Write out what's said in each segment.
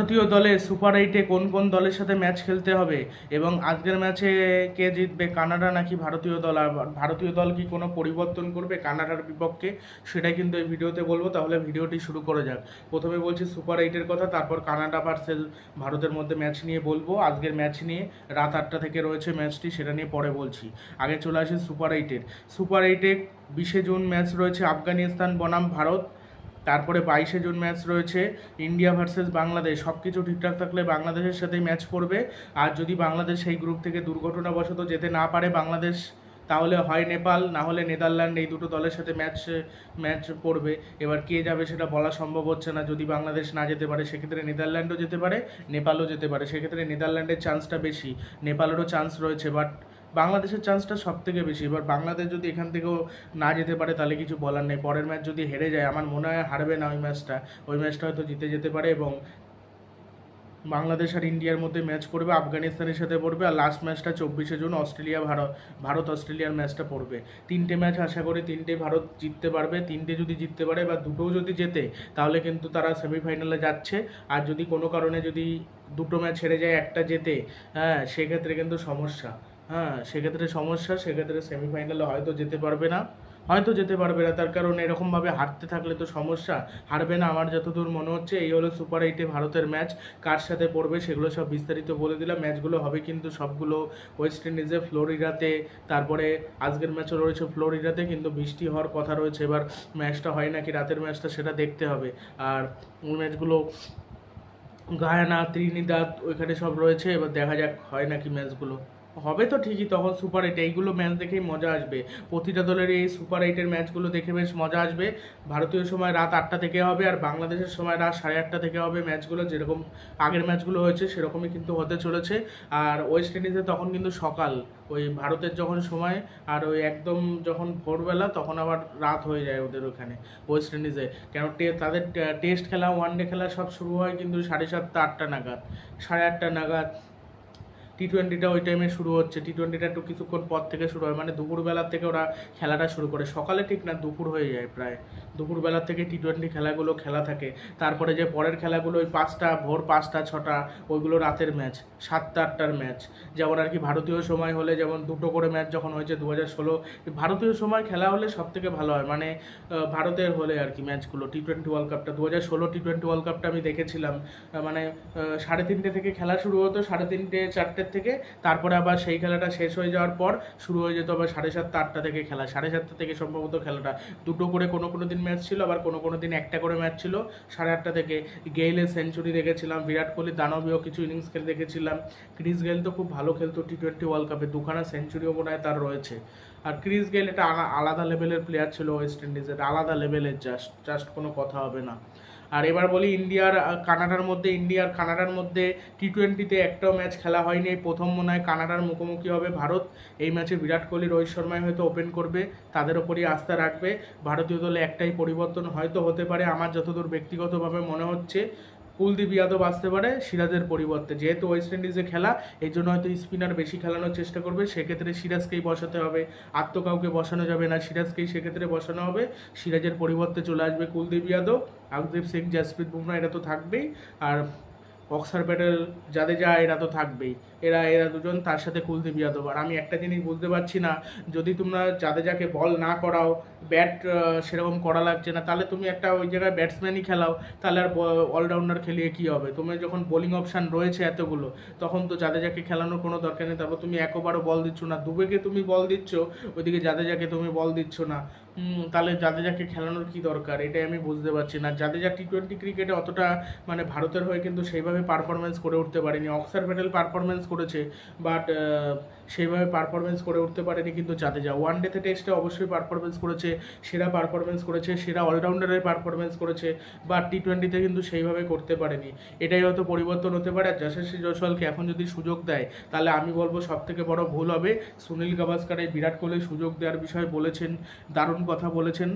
ভারতীয় দলে সুপার এইটে কোন কোন দলের সাথে ম্যাচ খেলতে হবে? এবং আজকের ম্যাচে কে জিতবে? কানাডা নাকি ভারতীয় দল? আর ভারতীয় দল কি কোনো পরিবর্তন করবে কানাডার বিপক্ষে? সেটাই কিন্তু এই ভিডিওতে বলব। তাহলে ভিডিওটি শুরু করে যাক। প্রথমে বলছি সুপার এইটের কথা, তারপর কানাডা ভার্সেস ভারতের মধ্যে ম্যাচ নিয়ে বলব। আজকের ম্যাচ নিয়ে রাত আটটা থেকে রয়েছে ম্যাচটি, সেটা নিয়ে পরে বলছি। আগে চলে আসি সুপার এইটের। সুপার এইটে বিশে জুন ম্যাচ রয়েছে আফগানিস্তান, বনাম, ভারত। তারপরে বাইশে জুন ম্যাচ রয়েছে, ইন্ডিয়া ভার্সেস বাংলাদেশ সব কিছু ঠিকঠাক থাকলে বাংলাদেশের সাথেই ম্যাচ পড়বে আর যদি বাংলাদেশ সেই গ্রুপ থেকে দুর্ঘটনাবশত যেতে না পারে বাংলাদেশ, তাহলে হয় নেপাল, না হলে নেদারল্যান্ড, এই দুটো দলের সাথে ম্যাচ ম্যাচ পড়বে এবার কে যাবে সেটা বলা সম্ভব হচ্ছে না। যদি বাংলাদেশ না যেতে পারে, সেক্ষেত্রে নেদারল্যান্ডও যেতে পারে, নেপালও যেতে পারে। সেক্ষেত্রে নেদারল্যান্ডের চান্সটা বেশি, নেপালেরও চান্স রয়েছে। বাট বাংলাদেশের চান্সটা সব থেকে বেশি। এবার বাংলাদেশ যদি এখান থেকেও না যেতে পারে, তাহলে কিছু বলার নেই। পরের ম্যাচ যদি হেরে যায়, আমার মনে হয় হারবে না ওই ম্যাচটা ওই ম্যাচটা হয়তো জিতে যেতে পারে এবং বাংলাদেশ আর ইন্ডিয়ার মধ্যে ম্যাচ পড়বে আফগানিস্তানের সাথে পড়বে, আর লাস্ট ম্যাচটা চব্বিশে জুন অস্ট্রেলিয়া, ভারত ভারত, অস্ট্রেলিয়ার ম্যাচটা পড়বে। তিনটে ম্যাচ আশা করি তিনটে ভারত জিততে পারবে। তিনটে যদি জিততে পারে বা দুটোও যদি জেতে, তাহলে কিন্তু তারা সেমিফাইনালে যাচ্ছে। আর যদি কোনো কারণে যদি দুটো ম্যাচ হেরে যায়, একটা জেতে হ্যাঁ সেক্ষেত্রে কিন্তু সমস্যা। হ্যাঁ সেক্ষেত্রে সমস্যা, সেক্ষেত্রে সেমিফাইনালে হয়তো যেতে পারবে না। হয়তো যেতে পারবে না, তার কারণ এরকমভাবে হারতে থাকলে তো সমস্যা। হারবে না, আমার যতদূর মনে হচ্ছে, এই হলো সুপার এইটে ভারতের ম্যাচ কার সাথে পড়বে সেগুলো সব বিস্তারিত বলে দিলাম। ম্যাচগুলো হবে কিন্তু সবগুলো ওয়েস্ট ইন্ডিজে ফ্লোরিডাতে তারপরে আজকের ম্যাচও রয়েছে ফ্লোরিডাতে কিন্তু বৃষ্টি হওয়ার কথা রয়েছে। এবার ম্যাচটা হয় নাকি, রাতের ম্যাচটা সেটা দেখতে হবে। আর ম্যাচগুলো গায়ানা, ত্রিনিদাদ, ওইখানে সব রয়েছে। এবার দেখা যাক হয় নাকি ম্যাচগুলো হবে তো ঠিকই তখন সুপার এইট এইগুলো ম্যাচ দেখেই মজা আসবে। প্রতিটা দলের এই সুপার এইটের ম্যাচগুলো দেখে বেশ মজা আসবে। ভারতীয় সময় রাত আটটা থেকে হবে আর বাংলাদেশের সময় রাত সাড়ে আটটা থেকে হবে ম্যাচগুলো যেরকম আগের ম্যাচগুলো হয়েছে, সেরকমই কিন্তু হতে চলেছে। আর ওয়েস্ট ইন্ডিজে তখন কিন্তু সকাল, ওই ভারতের যখন সময় আর ওই একদম যখন ভোরবেলা, তখন আবার রাত হয়ে যায় ওদের ওখানে ওয়েস্ট ইন্ডিজে কেন তাদের টেস্ট খেলা ওয়ান ডে খেলা সব শুরু হয় কিন্তু সাড়ে সাতটা, আটটা নাগাদ। সাড়ে আটটা নাগাদ। টি টোয়েন্টিটা ওই টাইমে শুরু হচ্ছে। টি টোয়েন্টিটা একটু কিছুক্ষণ পর থেকে শুরু হয়। মানে দুপুরবেলার থেকে ওরা খেলাটা শুরু করে। সকালে ঠিক না, দুপুর হয়ে যায় প্রায়। দুপুরবেলার থেকে টি টোয়েন্টি খেলাগুলো খেলা থাকে। তারপরে যে পরের খেলাগুলো ওই পাঁচটা, ভোর পাঁচটা, ছটা, ওইগুলো রাতের ম্যাচ সাতটা, আটটার ম্যাচ যেমন আর কি ভারতীয় সময় হলে যেমন দুটো করে ম্যাচ যখন হয়েছে দু হাজার ষোলো, ভারতীয় সময় খেলা হলে সব থেকে ভালো হয়। মানে ভারতের হলে আর কি ম্যাচগুলো টি টোয়েন্টি ওয়ার্ল্ড কাপটা দু হাজার ষোলো টি টোয়েন্টি ওয়ার্ল্ড কাপটা আমি দেখেছিলাম। মানে সাড়ে তিনটে থেকে খেলা শুরু হতো, সাড়ে তিনটে, চারটের থেকে। তারপরে আবার সেই খেলাটা শেষ হয়ে যাওয়ার পর শুরু হয়ে যেত আবার সাড়ে সাতটা, আটটা থেকে খেলা। সাড়ে সাতটা থেকে সম্ভবত খেলাটা। দুটো করে কোনো কোনো দিন ম্যাচ ছিল, আবার কোনো কোনো দিন একটা করে ম্যাচ ছিল। সাড়ে আটটা থেকে গেইলের সেঞ্চুরি দেখেছিলাম, বিরাট কোহলি, দানবীয় কিছু ইনিংস খেলে দেখেছিলাম। ক্রিস গেল তো খুব ভালো খেলতো টি টোয়েন্টি ওয়ার্ল্ড কাপে দুখানা সেঞ্চুরিও মনে হয় তার রয়েছে। আর ক্রিস গেল এটা আলাদা লেভেলের প্লেয়ার ছিল ওয়েস্ট ইন্ডিজের আলাদা লেভেলের জাস্ট জাস্ট কোনো কথা হবে না। আর এবার বলি ইন্ডিয়ার কানাডার মধ্যে ইন্ডিয়ার কানাডার মধ্যে টি টোয়েন্টিতে একটাও ম্যাচ খেলা হয়নি। এই প্রথম মনে হয় কানাডার মুখোমুখি হবে ভারত। এই ম্যাচে বিরাট কোহলি, রোহিত শর্মাই হয়তো ওপেন করবে, তাদের ওপরই আস্থা রাখবে। ভারতীয় দলে একটাই পরিবর্তন হয়তো হতে পারে। আমার যতদূর ব্যক্তিগতভাবে মনে হচ্ছে কুলদীপ যাদব আসতে পারে, সিরাজের পরিবর্তে। যেহেতু ওয়েস্ট ইন্ডিজে খেলা এই জন্য হয়তো স্পিনার বেশি খেলানোর চেষ্টা করবে। সেক্ষেত্রে সিরাজকেই বসাতে হবে। আর তো কাউকে বসানো যাবে না, সিরাজকেই সেক্ষেত্রে বসানো হবে। সিরাজের পরিবর্তে চলে আসবে কুলদীপ যাদব আকদীপ সিং, জাসপ্রীত বুমরা এটা তো থাকবেই। আর অক্সার প্যাটেল জাদেজা এরা তো থাকবেই। এরা এরা দুজন তার সাথে কুলদীপ যাদব। আর আমি একটা জিনিস বুঝতে পারছি না, যদি তোমরা জাদেজাকে বল না করাও, ব্যাট সেরকম করা লাগছে না, তাহলে তুমি একটা ওই জায়গায় ব্যাটসম্যানই খেলাও, তাহলে আর অলরাউন্ডার খেলিয়ে কী হবে? তুমি যখন বোলিং অপশান রয়েছে এতগুলো, তখন তো জাদেজাকে খেলানোর কোনো দরকার নেই, তারপর তুমি একবারও বল দিচ্ছ না। দুবেকে তুমি বল দিচ্ছ, ওইদিকে জাদেজাকে তুমি বল দিচ্ছ না। তাহলে জাদেজাকে খেলানোর কি দরকার? এটাই আমি বুঝতে পারছি না। জাদেজা টি টোয়েন্টি ক্রিকেটে অতটা মানে ভারতের হয়ে কিন্তু সেইভাবে পারফরমেন্স করে উঠতে পারেনি। অক্সার প্যাটেল পারফরমেন্স করেছে বাট সেইভাবে পারফরমেন্স করে উঠতে পারেনি কিন্তু জাদেজা। ওয়ান ডেতে টেস্টে অবশ্যই পারফরমেন্স করেছে, সেরা পারফরমেন্স করেছে, সেরা অলরাউন্ডারের পারফরমেন্স করেছে, বা টি টোয়েন্টিতে কিন্তু সেইভাবে করতে পারেনি। এটাই হয়তো পরিবর্তন হতে পারে। আর যশস্বী জয়সওয়ালকে এখন যদি সুযোগ দেয়, তাহলে আমি বলব সব থেকে বড় ভুল হবে। সুনীল গাভাস্কার এই বিরাট কোহলি সুযোগ দেওয়ার বিষয়ে বলেছেন, দারুণ কথা বলেছেন।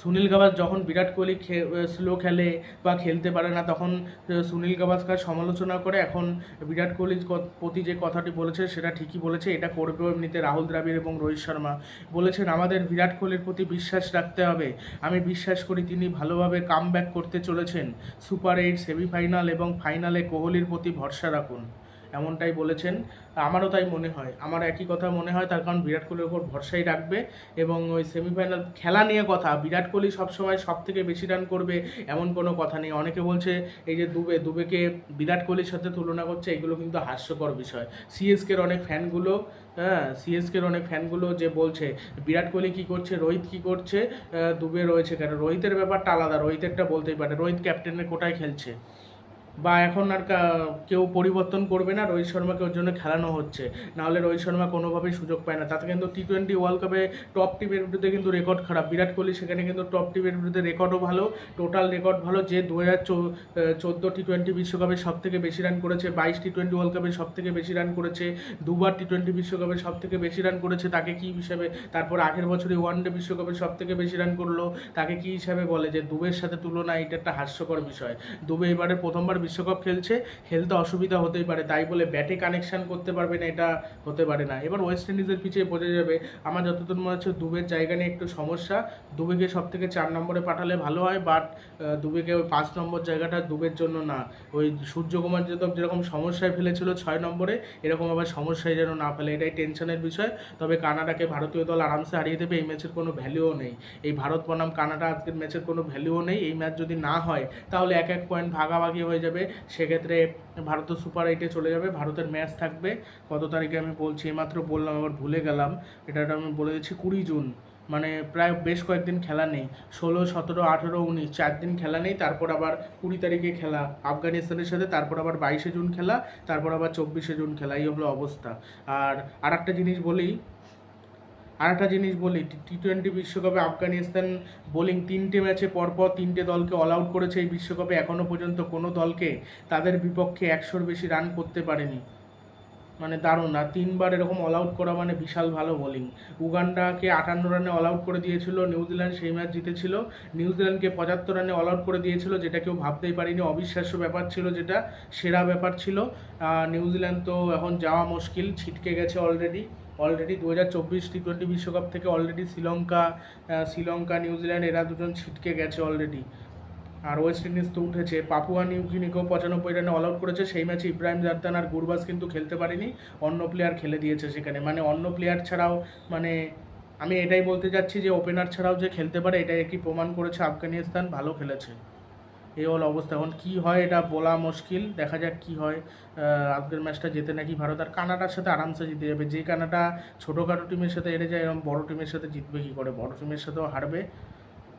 সুনীল গাভাস যখন বিরাট কোহলি স্লো খেলে বা খেলতে পারে না, তখন সুনীল গাভাস্কার সমালোচনা করে এখন বিরাট কোহলির প্রতি যে কথাটি বলেছে সেটা ঠিকই বলেছে, এটা করবে এমনিতে রাহুল দ্রাবিড় এবং রোহিত শর্মা। বলেছেন, আমাদের বিরাট কোহলির প্রতি বিশ্বাস রাখতে হবে। আমি বিশ্বাস করি তিনি ভালোভাবে কাম করতে চলেছেন। সুপার এইট, সেমিফাইনাল এবং ফাইনালে কোহলির প্রতি ভরসা রাখুন। এমনটাই বলেছেন। আমারও তাই মনে হয়। আমার একই কথা মনে হয়, তার কারণ বিরাট কোহলির ওপর ভরসাই রাখবে এবং ওই সেমিফাইনাল খেলা নিয়ে কথা, বিরাট কোহলি সবসময় সব থেকে বেশি রান করবে এমন কোনো কথা নেই। অনেকে বলছে, এই যে দুবে, দুবেকে বিরাট কোহলির সাথে তুলনা করছে, এগুলো কিন্তু হাস্যকর বিষয়। সিএসকের অনেক ফ্যানগুলো হ্যাঁ সিএসকের অনেক ফ্যানগুলো যে বলছে, বিরাট কোহলি কি করছে, রোহিত কি করছে দুবে রয়েছে কেন? রোহিতের ব্যাপারটা আলাদা, রোহিতেরটা বলতেই পারে, রোহিত ক্যাপ্টেনের কোটায় খেলছে। বা এখন আর কেউ পরিবর্তন করবে না, রোহিত শর্মাকে ওর জন্য খেলানো হচ্ছে। নাহলে রোহিত শর্মা কোনোভাবেই সুযোগ পায় না। তাতে কিন্তু টি টোয়েন্টি ওয়ার্ল্ড কাপে টপ টিমের বিরুদ্ধে কিন্তু রেকর্ড খারাপ। বিরাট কোহলি সেখানে কিন্তু টপ টিমের বিরুদ্ধে রেকর্ডও ভালো টোটাল রেকর্ড ভালো। যে দু হাজার চোদ্দ টি টোয়েন্টি বিশ্বকাপে সব থেকে বেশি রান করেছে, বাইশ টি টোয়েন্টি ওয়ার্ল্ড কাপে সব থেকে বেশি রান করেছে, দুবার টি টোয়েন্টি বিশ্বকাপে সব থেকে বেশি রান করেছে, তাকে কি হিসাবে তারপর আগের বছরই ওয়ান ডে বিশ্বকাপে সব থেকে বেশি রান করল, তাকে কি হিসাবে বলে যে দুবের সাথে তুলনা এটা একটা হাস্যকর বিষয়। দুবে এবারে প্রথমবার বিশ্বকাপ খেলছে, খেলতে অসুবিধা হতেই পারে। তাই বলে ব্যাটে কানেকশান করতে পারবে না, এটা হতে পারে না। এবার ওয়েস্ট ইন্ডিজের পিছিয়ে বোঝা যাবে। আমার যতদূর মনে হচ্ছে দুবের জায়গা নিয়ে একটু সমস্যা। দুবেকে সব থেকে চার নম্বরে পাঠালে ভালো হয় বাট দুবেকে ওই পাঁচ নম্বর জায়গাটা দুবের জন্য না। ওই সূর্যকুমার যাদব যেরকম সমস্যায় ফেলেছিল ছয় নম্বরে, এরকম আবার সমস্যায় যেন না ফেলে। এটাই টেনশনের বিষয়। তবে কানাডাকে ভারতীয় দল আরামসে হারিয়ে দেবে, এই ম্যাচের কোনো ভ্যালুও নেই। এই ভারত বনাম কানাডা আজকের ম্যাচের কোনো ভ্যালুও নেই। এই ম্যাচ যদি না হয়, তাহলে এক এক পয়েন্ট ভাগাভাগি হয়ে যাবে। সেক্ষেত্রে ভারত সুপার এইটে চলে যাবে। ভারতের ম্যাচ থাকবে। কত তারিখে আমি বলছি, এইমাত্র বললাম, আবার ভুলে গেলাম। এটা আমি বলে দিচ্ছি কুড়ি জুন। মানে প্রায় বেশ কয়েকদিন খেলা নেই। ষোলো, সতেরো, আঠেরো, উনিশ, চার দিন খেলা নেই। তারপর আবার কুড়ি তারিখে খেলা। আফগানিস্তানের সাথে, তারপর আবার বাইশে জুন খেলা, তারপর আবার চব্বিশে জুন খেলা। এই হলো অবস্থা। আর আর একটা জিনিস বলি আর একটা জিনিস বলি, টি টোয়েন্টি বিশ্বকাপে আফগানিস্তান বোলিং তিনটে ম্যাচে পরপর তিনটে দলকে অল আউট করেছে এই বিশ্বকাপে এখনও পর্যন্ত কোনো দলকে তাদের বিপক্ষে একশোর বেশি রান করতে পারেনি। মানে দারুণ। আর তিনবার এরকম অল আউট করা মানে বিশাল ভালো বোলিং উগান্ডাকে আটান্ন রানে অল আউট করে দিয়েছিল, নিউজিল্যান্ড সেই ম্যাচ জিতেছিল। নিউজিল্যান্ডকে পঁচাত্তর রানে অল আউট করে দিয়েছিল, যেটা কেউ ভাবতেই পারিনি। অবিশ্বাস্য ব্যাপার ছিল যেটা, সেরা ব্যাপার ছিল। নিউজিল্যান্ড তো এখন যাওয়া মুশকিল, ছিটকে গেছে অলরেডি অলরেডি দু হাজার চব্বিশ টি টোয়েন্টি বিশ্বকাপ থেকে অলরেডি শ্রীলঙ্কা শ্রীলঙ্কা, নিউজিল্যান্ড, এরা দুজন ছিটকে গেছে অলরেডি আর ওয়েস্ট ইন্ডিজ তো উঠেছে। পাপুয়া নিউগিনিকেও পঁচানব্বই রানে অল আউট করেছে। সেই ম্যাচে ইব্রাহিম জারদান আর গুরবাজ কিন্তু খেলতে পারেনি। অন্য প্লেয়ার খেলে দিয়েছে সেখানে। মানে অন্য প্লেয়ার ছাড়াও মানে আমি এটাই বলতে যাচ্ছি যে ওপেনার ছাড়াও যে খেলতে পারে, এটাই কি প্রমাণ করেছে আফগানিস্তান। ভালো খেলেছে। এই হল অবস্থা। এখন কী হয় এটা বলা মুশকিল। দেখা যাক কী হয়। আজকের ম্যাচটা যেতে নাকি ভারত। আর কানাডার সাথে আরামসে জিতে যাবে। যে কানাডা ছোটোখাটো টিমের সাথে হেরে যায় এরকম বড় টিমের সাথে জিতবে কী করে? বড় টিমের সাথেও হারবে।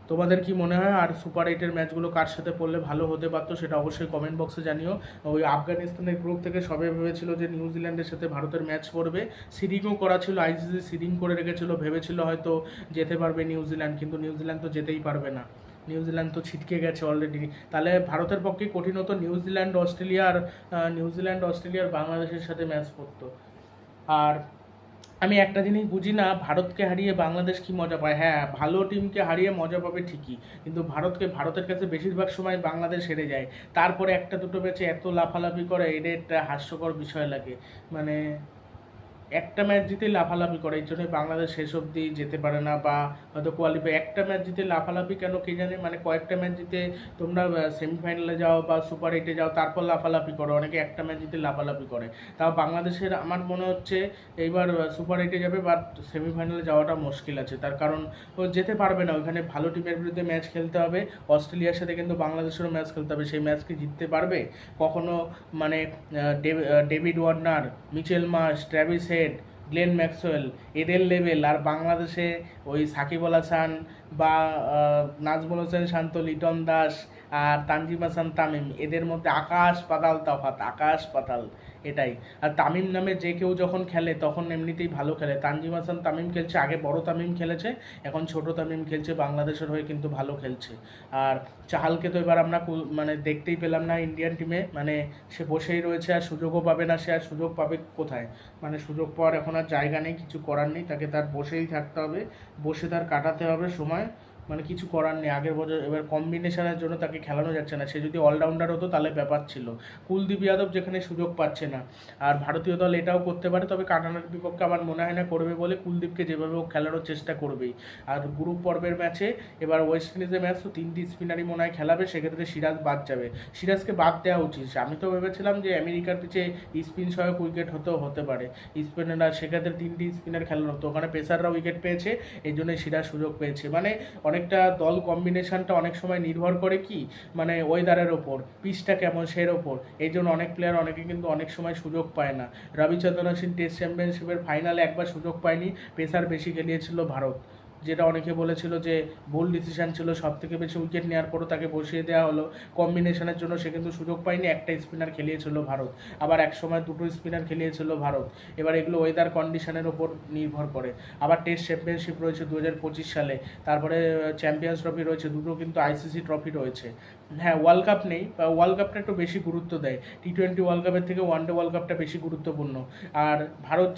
তোমাদের কি মনে হয় আর সুপার এইটের ম্যাচগুলো কার সাথে পড়লে ভালো হতে পারতো সেটা অবশ্যই কমেন্ট বক্সে জানিও। ওই আফগানিস্তানের গ্রুপ থেকে সবে ভেবেছিল যে নিউজিল্যান্ডের সাথে ভারতের ম্যাচ পড়বে। সিডিংও করা ছিল আইসিসি সিডিং করে রেখেছিল, ভেবেছিল হয়তো যেতে পারবে নিউজিল্যান্ড কিন্তু নিউজিল্যান্ড তো যেতেই পারবে না। নিউজিল্যান্ড তো ছিটকে গেছে অলরেডি তাহলে ভারতের পক্ষে কঠিন হতো নিউজিল্যান্ড অস্ট্রেলিয়া আর নিউজিল্যান্ড অস্ট্রেলিয়া আর বাংলাদেশের সাথে ম্যাচ পড়তো। আর আমি একটা জিনিস বুঝি না, ভারতকে হারিয়ে বাংলাদেশ কি মজা পায়? হ্যাঁ ভালো টিমকে হারিয়ে মজা পাবে ঠিকই, কিন্তু ভারতকে, ভারতের কাছে বেশিরভাগ সময় বাংলাদেশ হেরে যায়। তারপরে একটা দুটো ম্যাচে এত লাফালাফি করে এটা একটা হাস্যকর বিষয় লাগে। মানে একটা ম্যাচ জিতে লাফালাফি করে, এই জন্য বাংলাদেশ শেষ অবধি যেতে পারে না, বা হয়তো কোয়ালিফাই একটা ম্যাচ জিতে লাফালাফি কেন কে জানে? মানে কয়েকটা ম্যাচ জিতে তোমরা সেমিফাইনালে যাও বা সুপার এইটে যাও, তারপর লাফালাফি করো, অনেকে একটা ম্যাচ জিতে লাফালাফি করে। তাও বাংলাদেশের, আমার মনে হচ্ছে এইবার সুপার এইটে যাবে বাট সেমিফাইনালে যাওয়াটা মুশকিল আছে। তার কারণ, ও যেতে পারবে না ওখানে ভালো টিমের বিরুদ্ধে ম্যাচ খেলতে হবে, অস্ট্রেলিয়ার সাথে কিন্তু বাংলাদেশেরও ম্যাচ খেলতে হবে, সেই ম্যাচ কি জিততে পারবে? কখনো মানে David Warner, Mitchell Marsh Travis Head Glenn Maxwell, এদের লেভেল আর বাংলাদেশে ওই সাকিব আল হাসান বা নাজমুল হোসেন শান্ত লিটন দাস আর তানজিম হাসান, তামিম, এদের মধ্যে আকাশ পাতাল তফাত আকাশ পাতাল। এটাই। আর তামিম নামে যে কেউ যখন খেলে, তখন এমনিতেই ভালো খেলে। তানজিম হাসান তামিম খেলছে, আগে বড় তামিম খেলেছে, এখন ছোট তামিম খেলছে, বাংলাদেশের হয়ে কিন্তু ভালো খেলছে। আর চাহালকে তো এবার আমরা মানে দেখতেই পেলাম না ইন্ডিয়ান টিমে। মানে সে বসেই রয়েছে, আর সুযোগও পাবে না সে, আর সুযোগ পাবে কোথায়? মানে সুযোগ পাওয়ার এখন আর জায়গা নেই, কিছু করার নেই। তাকে তার বসেই থাকতে হবে, বসে তার কাটাতে হবে সময়। মানে কিছু করার নেই। আগের বছর এবার কম্বিনেশনের জন্য তাকে খেলানো যাচ্ছে না। সে যদি অলরাউন্ডার হতো তাহলে ব্যাপার ছিল। কুলদীপ যাদব যেখানে সুযোগ পাচ্ছে না। আর ভারতীয় দল এটাও করতে পারে, তবে কানাডার বিপক্ষে আমার মনে হয় না করবে বলে কুলদীপকে যেভাবে হোক খেলানোর চেষ্টা করবেই। আর গ্রুপ পর্বের ম্যাচে এবার ওয়েস্ট ইন্ডিজের ম্যাচ তো তিনটি স্পিনারই মনে হয় খেলাবে, সেক্ষেত্রে সিরাজ বাদ যাবে। সিরাজকে বাদ দেওয়া উচিত। আমি তো ভেবেছিলাম যে আমেরিকার পিছে স্পিন সহায়ক উইকেট হতেও হতে পারে। স্পিনাররা সেক্ষেত্রে তিনটি স্পিনার খেলানো হতো। ওখানে পেসাররা উইকেট পেয়েছে এই জন্য সিরাজ সুযোগ পেয়েছে। মানে অনেকটা দল কম্বিনেশনটা অনেক সময় নির্ভর করে কি? মানে ওয়েদারের ওপর পিচটা কেমন, সের ওপর। এই জন্য অনেক প্লেয়ার অনেকে কিন্তু অনেক সময় সুযোগ পায় না। রবিচন্দ্রন সিং টেস্ট চ্যাম্পিয়নশিপের ফাইনালে একবার সুযোগ পায়নি। পেসার বেশি খেলিয়েছিল ভারত। যেটা অনেকে বলেছিল যে ভুল ডিসিশন ছিল সব থেকে বেশি উইকেট নেওয়ার পরও তাকে বসিয়ে দেওয়া হলো। কম্বিনেশনের জন্য সে কিন্তু সুযোগ পায়নি, একটা স্পিনার খেলিয়েছিল ভারত। আবার এক সময় দুটো স্পিনার খেলিয়েছিল ভারত। এবার এগুলো ওয়েদার কন্ডিশনের ওপর নির্ভর করে। আবার টেস্ট চ্যাম্পিয়নশিপ রয়েছে দু হাজার পঁচিশ সালে। তারপরে চ্যাম্পিয়ন্স ট্রফি রয়েছে, দুটো কিন্তু আইসিসি ট্রফি রয়েছে। হ্যাঁ ওয়ার্ল্ড কাপ নেই, বা ওয়ার্ল্ড কাপটা একটু বেশি গুরুত্ব দেয়। টি টোয়েন্টি ওয়ার্ল্ড কাপের থেকে ওয়ান ডে ওয়ার্ল্ড কাপটা বেশি গুরুত্বপূর্ণ। আর ভারত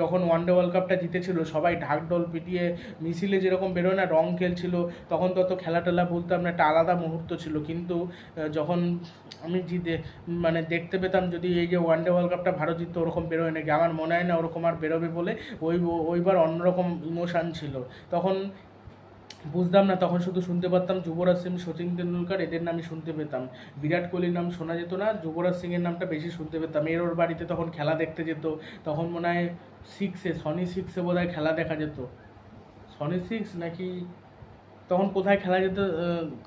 যখন ওয়ান ডে ওয়ার্ল্ড কাপটা জিতেছিল, সবাই ঢাকঢোল পিটিয়ে মিছিলে যেরকম বেরোয় না, রং খেলছিল, তখন তত খেলা টেলা বলতাম না একটা আলাদা মুহূর্ত ছিল। কিন্তু যখন আমি জিতে মানে দেখতে পেতাম যদি এই যে ওয়ান ডে ওয়ার্ল্ড কাপটা ভারত জিততো ওরকম বেরোয় নাকি, আমার মনে হয় না ওরকম আর বেরোবে বলে ওই, ওইবার অন্যরকম ইমোশান ছিল। তখন বুঝতাম না, তখন শুধু শুনতে পারতাম যুবরাজ সিং, সচিন তেন্ডুলকার, এদের নামই শুনতে পেতাম। বিরাট কোহলির নাম শোনা যেত না, যুবরাজ সিংয়ের নামটা বেশি শুনতে পেতাম। এর ওর বাড়িতে তখন খেলা দেখতে যেত, তখন মনে হয় সিক্সে সনি সিক্সে বোধ খেলা দেখা যেত। সনি সিক্স নাকি তখন কোথায় খেলা যেত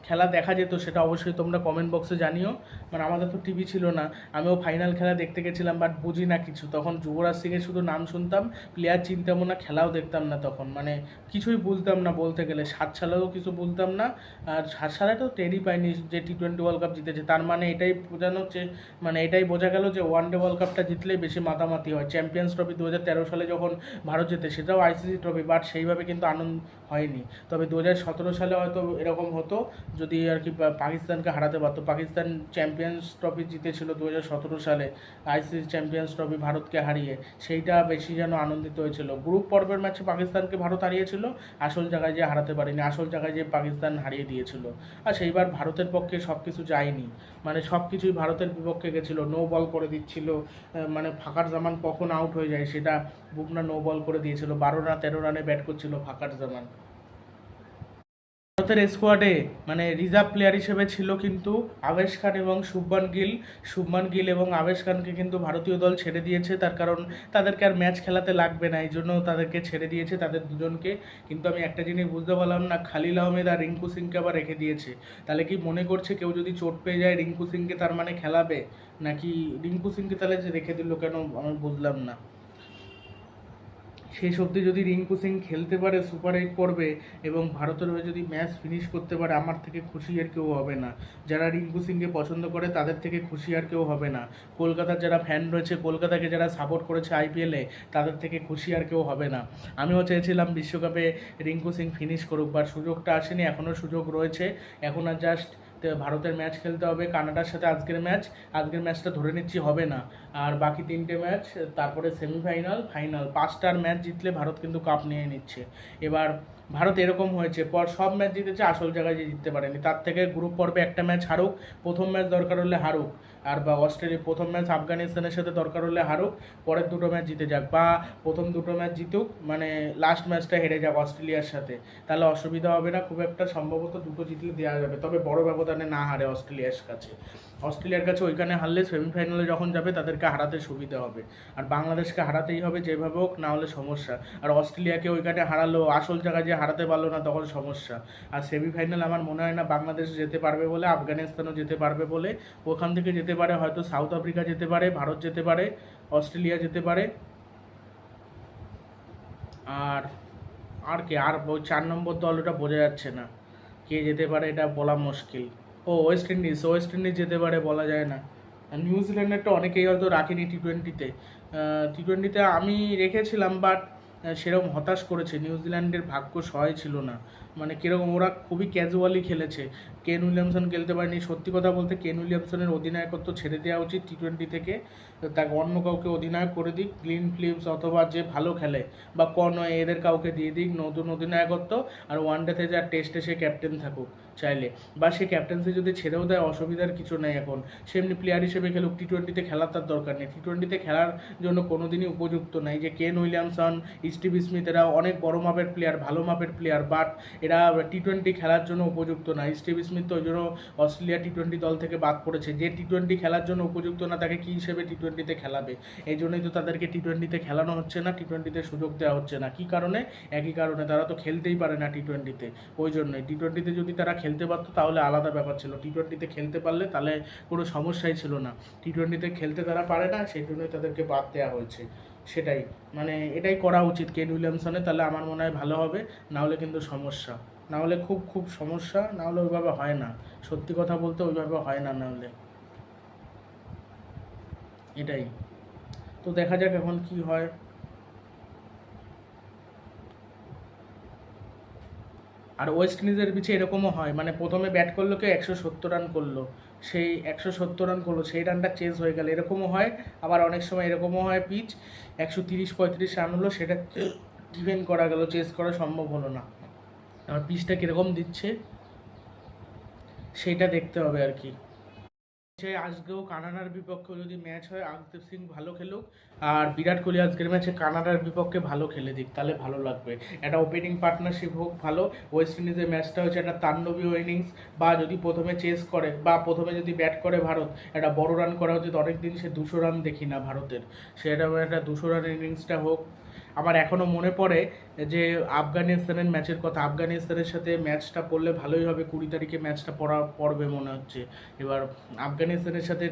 খেলা দেখা যেত সেটা অবশ্যই তোমরা কমেন্ট বক্সে জানিও। মানে আমাদের তো টিভি ছিল না, আমিও ফাইনাল খেলা দেখতে গেছিলাম বাট বুঝি না কিছু। তখন যুবরাজ সিংয়ের শুধু নাম শুনতাম প্লেয়ার চিনতামও না খেলাও দেখতাম না তখন। মানে কিছুই বুঝতাম না বলতে গেলে, সাত সালেও কিছু বুঝতাম না, আর সাত সালে তো টেরই পাইনি যে টি টোয়েন্টি ওয়ার্ল্ড কাপ জিতেছে। তার মানে এটাই বোঝানো হচ্ছে মানে এটাই বোঝা গেল যে ওয়ান ডে ওয়ার্ল্ড কাপটা জিতলেই বেশি মাতামাতি হয়। চ্যাম্পিয়ন্স ট্রফি দু হাজার তেরো সালে যখন ভারত জেতে, সেটাও আইসিসি ট্রফি বাট সেইভাবে কিন্তু আনন্দ হয়নি। তবে দু হাজার সতেরো সালে হয়তো এরকম হতো, যদি আর কি পাকিস্তানকে হারাতে পারতো। পাকিস্তান চ্যাম্পিয়ন্স ট্রফি জিতেছিল দু হাজার সতেরো সালে, আইসিসি চ্যাম্পিয়ন্স ট্রফি ভারতকে হারিয়ে। সেইটা বেশি যেন আনন্দিত হয়েছিল। গ্রুপ পর্বের ম্যাচে পাকিস্তানকে ভারত হারিয়েছিল, আসল জায়গায় যে হারাতে পারেনি, আসল জায়গায় যে পাকিস্তান হারিয়ে দিয়েছিল। আর সেইবার ভারতের পক্ষে সব কিছু যায়নি। মানে সব কিছুই ভারতের বিপক্ষে গেছিল। নো বল করে দিচ্ছিল। মানে ফাঁকার জামান কখন আউট হয়ে যায়, সেটা বুকনা নো বল করে দিয়েছিল। বারো রান, তেরো রানে ব্যাট করছিল ফাঁকার জামান। ভারতের স্কোয়াডে মানে রিজার্ভ প্লেয়ার হিসেবে ছিল কিন্তু আবেশ খান এবং শুভমান গিল। শুভমান গিল এবং আবেশ খানকে কিন্তু ভারতীয় দল ছেড়ে দিয়েছে। তার কারণ তাদেরকে আর ম্যাচ খেলাতে লাগবে না এই জন্য তাদেরকে ছেড়ে দিয়েছে তাদের দুজনকে। কিন্তু আমি একটা জিনিস বুঝতে পারলাম না, খালিল আহমেদ আর রিঙ্কু সিংকে আবার রেখে দিয়েছে। তাহলে কি মনে করছে কেউ যদি চোট পেয়ে যায় রিঙ্কু সিংকে তার মানে খেলাবে? নাকি রিঙ্কু সিংকে তাহলে রেখে দিল কেন আমি বুঝলাম না। শেষ অবধি যদি রিঙ্কু সিং খেলতে পারে সুপার এইট পড়বে এবং ভারতের হয়ে যদি ম্যাচ ফিনিশ করতে পারে, আমার থেকে খুশি আর কেউ হবে না। যারা রিঙ্কু সিংকে পছন্দ করে, তাদের থেকে খুশি আর কেউ হবে না। কলকাতার যারা ফ্যান রয়েছে, কলকাতাকে যারা সাপোর্ট করেছে আইপিএলে তাদের থেকে খুশি আর কেউ হবে না। আমিও চেয়েছিলাম বিশ্বকাপে রিঙ্কু সিং ফিনিশ করুক বাট সুযোগটা আসেনি এখনও সুযোগ রয়েছে। এখন আর জাস্ট ভারতের ম্যাচ খেলতে হবে, কানাডার সাথে আজকের ম্যাচ আজকের ম্যাচটা ধরে নিচ্ছি হবে না। আর বাকি তিনটে ম্যাচ তারপরে সেমিফাইনাল ফাইনাল পাঁচটার ম্যাচ জিতলে ভারত কিন্তু কাপ নিয়ে নিচ্ছে। এবার ভারত এরকম হয়েছে, পর সব ম্যাচ জিতেছে, আসল জায়গায় যে জিততে পারেনি, তার থেকে গ্রুপ পর্বে একটা ম্যাচ হারুক, প্রথম ম্যাচ দরকার হলে হারুক। আর বা অস্ট্রেলিয়া প্রথম ম্যাচ আফগানিস্তানের সাথে দরকার হলে হারুক, পরের দুটো ম্যাচ জিতে যাক বা প্রথম দুটো ম্যাচ জিতুক মানে লাস্ট ম্যাচটা হেরে যাক অস্ট্রেলিয়ার সাথে। তাহলে অসুবিধা হবে না, খুব একটা সম্ভবত দুটো জিতলে দেওয়া যাবে। তবে বড় ব্যবধানে না হারে অস্ট্রেলিয়ার কাছে। অস্ট্রেলিয়ার কাছে ওইখানে হারলে সেমিফাইনালে যখন যাবে, তাদেরকে হারাতে সুবিধা হবে। আর বাংলাদেশকে হারাতেই হবে যেভাবে হোক, না হলে সমস্যা। আর অস্ট্রেলিয়াকে ওইখানে হারালো, আসল জায়গায় যে হারাতে পারল না, তখন সমস্যা। আর সেমিফাইনাল আমার মনে হয় না বাংলাদেশ যেতে পারবে বলে, আফগানিস্তানও যেতে পারবে বলে, ওখান থেকে যেতে পারে, হয়তো সাউথ আফ্রিকা যেতে পারে, ভারত যেতে পারে, অস্ট্রেলিয়া যেতে পারে। আর আর কে? আর চার নম্বর দল ওটা বোঝা যাচ্ছে না। কে যেতে পারে এটা বলা মুশকিল। ও, ওয়েস্ট ইন্ডিজ ওয়েস্ট ইন্ডিজ যেতে পারে বলা যায় না। নিউজিল্যান্ডেরটা অনেকেই হয়তো রাখেনি টি টোয়েন্টিতে টি টোয়েন্টিতে আমি রেখেছিলাম, বাট সেরকম হতাশ করেছে। নিউজিল্যান্ডের ভাগ্য সহায় ছিল না। মানে কীরকম ওরা খুবই ক্যাজুয়ালি খেলেছে। কেন উইলিয়ামসন খেলতে পারেনি। সত্যি কথা বলতে কেন উইলিয়ামসনের অধিনায়কত্ব ছেড়ে দেওয়া উচিত টি টোয়েন্টি থেকে। তাকে অন্য কাউকে অধিনায়ক করে দিক। গ্লিন ফিলিপস অথবা যে ভালো খেলে বা কনয়, এদের কাউকে দিয়ে দিক নতুন অধিনায়কত্ব। আর ওয়ান ডেতে যা টেস্টে সে ক্যাপ্টেন থাকুক চাইলে। বা সে ক্যাপ্টেন্সি যদি ছেড়েও দেয়, অসুবিধার কিছু নেই এখন। সেমনি প্লেয়ার হিসেবে খেলুক টি টোয়েন্টিতে খেলার তার দরকার নেই। টি টোয়েন্টিতে খেলার জন্য কোনোদিনই উপযুক্ত নাই যে কেন উইলিয়ামসন, স্টিভ স্মিথ, এরা অনেক বড় মাপের প্লেয়ার ভালো মাপের প্লেয়ার বাট এরা টি টোয়েন্টি খেলার জন্য উপযুক্ত না স্টিভ স্মিথ ওই জন্য অস্ট্রেলিয়া টি টোয়েন্টি দল থেকে বাদ পড়েছে যে টি টোয়েন্টি খেলার জন্য উপযুক্ত না তাকে কী হিসেবে টি টোয়েন্টিতে খেলাবে এই জন্যই তো তাদেরকে টি টোয়েন্টিতে খেলানো হচ্ছে না টি টোয়েন্টিতে সুযোগ দেওয়া হচ্ছে না কী কারণে একই কারণে তারা তো খেলতেই পারে না টি টোয়েন্টিতে ওই জন্যই টি টোয়েন্টিতে যদি তারা খেলতে পারতো তাহলে আলাদা ব্যাপার ছিল টি টোয়েন্টিতে খেলতে পারলে তাহলে কোনো সমস্যাই ছিল না টি টোয়েন্টিতে খেলতে তারা পারে না সেই জন্যই তাদেরকে বাদ দেওয়া হয়েছে সেটাই। মানে এটাই করা উচিত। কেন উইলিয়ামসনের তাহলে আমার মনে হয় ভালো হবে। না হলে কিন্তু সমস্যা। না হলে খুব খুব সমস্যা। না হলে ওইভাবে হয় না। সত্যি কথা বলতে ওইভাবে হয় না না হলে এটাই। তো দেখা যাক এখন কি হয়। আর ওয়েস্ট ইন্ডিজের পিছে এরকমও হয়। মানে প্রথমে ব্যাট করল কেউ একশো সত্তর রান করল। সেই একশো সত্তর রান করল, সেই রানটা চেঞ্জ হয়ে গেল। এরকমও হয়, আবার অনেক সময় এরকমও হয় পিচ একশো তিরিশ পঁয়ত্রিশ রান হলো, সেটা ডিফেন্ড করা গেল চেঞ্জ করা সম্ভব হলো না। আর পিচটা কীরকম দিচ্ছে, সেটা দেখতে হবে আর কি। সে আজকেও কানাডার বিপক্ষে যদি ম্যাচ হয় আর্শদীপ সিং ভালো খেলুক। আর বিরাট কোহলি আজকের ম্যাচে কানাডার বিপক্ষে ভালো খেলে দিক, তাহলে ভালো লাগবে। একটা ওপেনিং পার্টনারশিপ হোক, ভালো। ওয়েস্ট ইন্ডিজের ম্যাচটা হচ্ছে একটা তাণ্ডবীয় ইনিংস বা যদি প্রথমে চেস করে, বা প্রথমে যদি ব্যাট করে ভারত, একটা বড় রান করা উচিত। অনেকদিন সে দুশো রান দেখি না ভারতের। সেটা একটা দুশো রানের ইনিংসটা হোক। আমার এখনও মনে পড়ে যে আফগানিস্তানের ম্যাচের কথা। আফগানিস্তানের সাথে ম্যাচটা পড়লে ভালোই হবে। কুড়ি তারিখে ম্যাচটা পড়া, পড়বে মনে হচ্ছে। এবার আফগানিস্তানের সাথে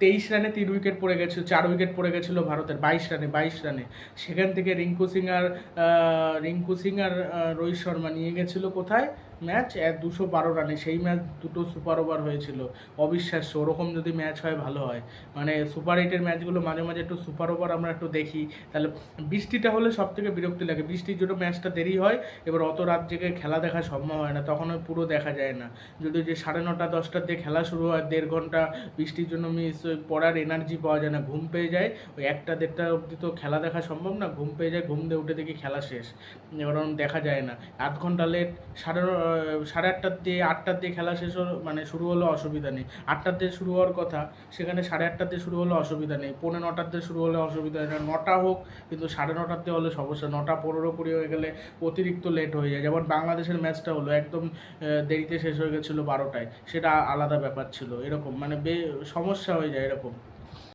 তেইশ রানে তিন উইকেট পড়ে গেছিল, চার উইকেট পড়ে গেছিল ভারতের, বাইশ রানে বাইশ রানে সেখান থেকে রিঙ্কু সিং আর রিঙ্কু সিং আর রোহিত শর্মা নিয়ে গেছিল কোথায়? ম্যাচ দুশো বারো রানে। সেই ম্যাচ দুটো সুপার ওভার হয়েছিল। অবিশ্বাস্য, ওরকম যদি ম্যাচ হয়, ভালো হয়। মানে সুপার এইটের ম্যাচগুলো মাঝে মাঝে একটু সুপার ওভার আমরা একটু দেখি। তাহলে বৃষ্টিটা হলে সব থেকে বিরক্তি লাগে। বৃষ্টির জন্য ম্যাচটা দেরি হয়, এবার অত রাত জেগে খেলা দেখা সম্ভব হয় না। তখন ওই পুরো দেখা যায় না। যদি যে সাড়ে নটা দশটার দিয়ে খেলা শুরু হয়, দেড় ঘণ্টা বৃষ্টির জন্য মিস পড়ার এনার্জি পাওয়া যায় না। ঘুম পেয়ে যায়। ওই একটা, দেড়টা অবধি তো খেলা দেখা সম্ভব না। ঘুম পেয়ে যায়, ঘুম দিয়ে উঠে দেখি খেলা শেষ। এবার দেখা যায় না। আধ ঘণ্টা লেট সাড়ে সাড়ে আটটার দিয়ে আটটার দিয়ে খেলা শেষ হলো মানে শুরু হলো, অসুবিধা নেই। আটটার দিয়ে শুরু হওয়ার কথা, সেখানে সাড়ে আটটার দিয়ে শুরু হলে, অসুবিধা নেই। পৌনে নটার দিয়ে শুরু হলে অসুবিধা নেই। নটা হোক, কিন্তু সাড়ে নটার দিয়ে হলে সমস্যা। নটা পনেরো কুড়ি হয়ে গেলে অতিরিক্ত লেট হয়ে যায়। যেমন বাংলাদেশের ম্যাচটা হলো, একদম দেরিতে শেষ হয়ে গেছিল বারোটায়। সেটা আলাদা ব্যাপার ছিল, এরকম। মানে বে, সমস্যা হয়ে যায় এরকম।